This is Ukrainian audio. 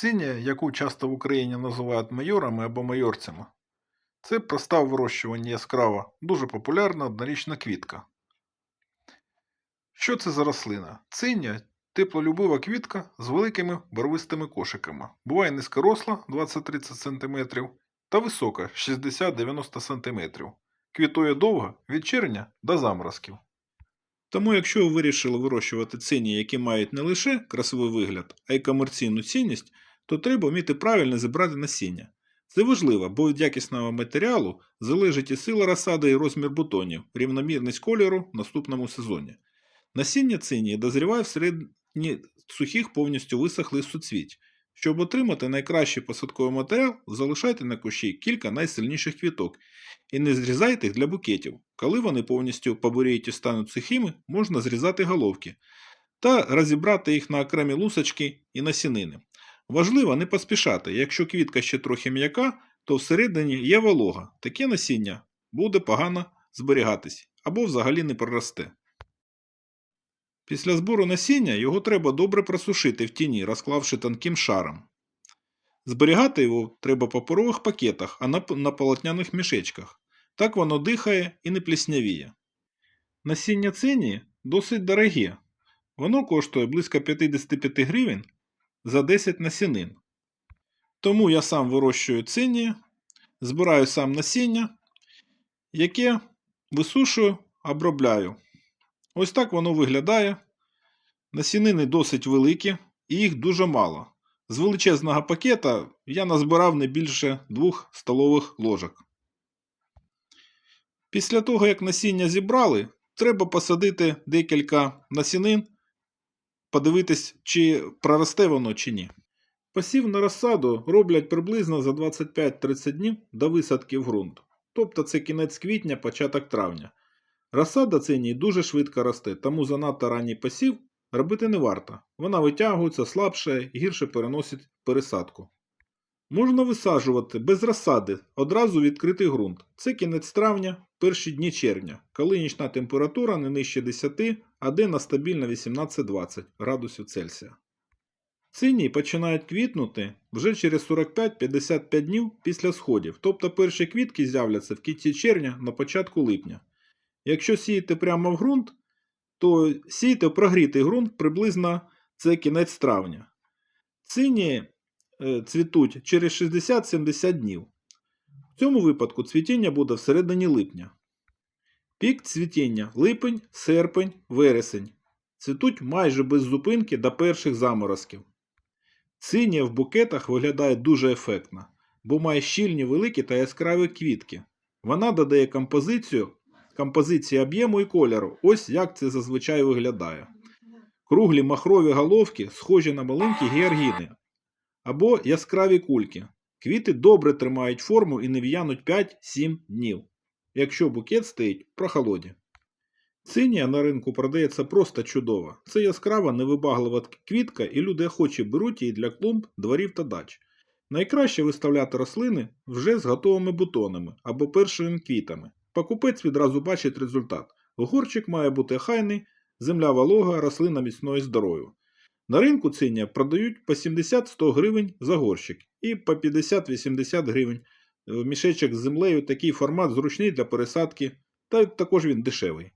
Цинія, яку часто в Україні називають майорами або майорцями, це проста в вирощуванні яскрава, дуже популярна однорічна квітка. Що це за рослина? Цинія – теплолюбива квітка з великими барвистими кошиками. Буває низькоросла 20-30 см та висока 60-90 см. Квітує довго від червня до заморозків. Тому, якщо ви вирішили вирощувати цині, які мають не лише красивий вигляд, а й комерційну цінність, то треба вміти правильно зібрати насіння. Це важливо, бо від якісного матеріалу залежить і сила розсади, і розмір бутонів, рівномірність кольору в наступному сезоні. Насіння цинії дозріває всередині сухих повністю висохлих суцвіть. Щоб отримати найкращий посадковий матеріал, залишайте на кущі кілька найсильніших квіток і не зрізайте їх для букетів. Коли вони повністю побуріють і стануть сухими, можна зрізати головки та розібрати їх на окремі лусочки і насінини. Важливо не поспішати, якщо квітка ще трохи м'яка, то всередині є волога. Таке насіння буде погано зберігатись або взагалі не проросте. Після збору насіння його треба добре просушити в тіні, розклавши тонким шаром. Зберігати його треба в паперових пакетах, а на, полотняних мішечках. Так воно дихає і не пліснявіє. Насіння цинії досить дороге. Воно коштує близько 55 гривень за 10 насінин. Тому я сам вирощую цинії, збираю сам насіння, яке висушую, обробляю. Ось так воно виглядає. Насінини досить великі і їх дуже мало. З величезного пакета я назбирав не більше 2 столових ложок. Після того, як насіння зібрали, треба посадити декілька насінин, подивитись, чи проросте воно чи ні. Посів на розсаду роблять приблизно за 25-30 днів до висадки в ґрунт. Тобто це кінець квітня, початок травня. Розсада цинії дуже швидко росте, тому занадто ранній посів робити не варто. Вона витягується, слабше гірше переносить пересадку. Можна висаджувати без розсади одразу відкритий ґрунт. Це кінець травня, перші дні червня, коли нічна температура не нижче 10, а денна стабільна 18-20 градусів Цельсія. Цинії починають квітнути вже через 45-55 днів після сходів, тобто перші квітки з'являться в кінці червня на початку липня. Якщо сіяти прямо в ґрунт, то сійте в прогрітий ґрунт приблизно це кінець травня. Цині е, цвітуть через 60-70 днів. В цьому випадку цвітіння буде всередині липня. Пік цвітіння липень, серпень, вересень. Цвітуть майже без зупинки до перших заморозків. Цинія в букетах виглядає дуже ефектно, бо має щільні великі та яскраві квітки. Вона додає композицію композиції об'єму і кольору. Ось як це зазвичай виглядає. Круглі махрові головки схожі на маленькі георгіни або яскраві кульки. Квіти добре тримають форму і не в'януть 5-7 днів, якщо букет стоїть в прохолоді. Цинія на ринку продається просто чудово. Це яскрава невибаглива квітка, і люди охоче беруть її для клумб, дворів та дач. Найкраще виставляти рослини вже з готовими бутонами або першими квітами. Покупець відразу бачить результат. Горчик має бути хайний, земля волога, рослина міцною і здоровою. На ринку цинія продають по 70-100 гривень за горщик і по 50-80 гривень мішечок з землею такий формат зручний для пересадки, та також він дешевий.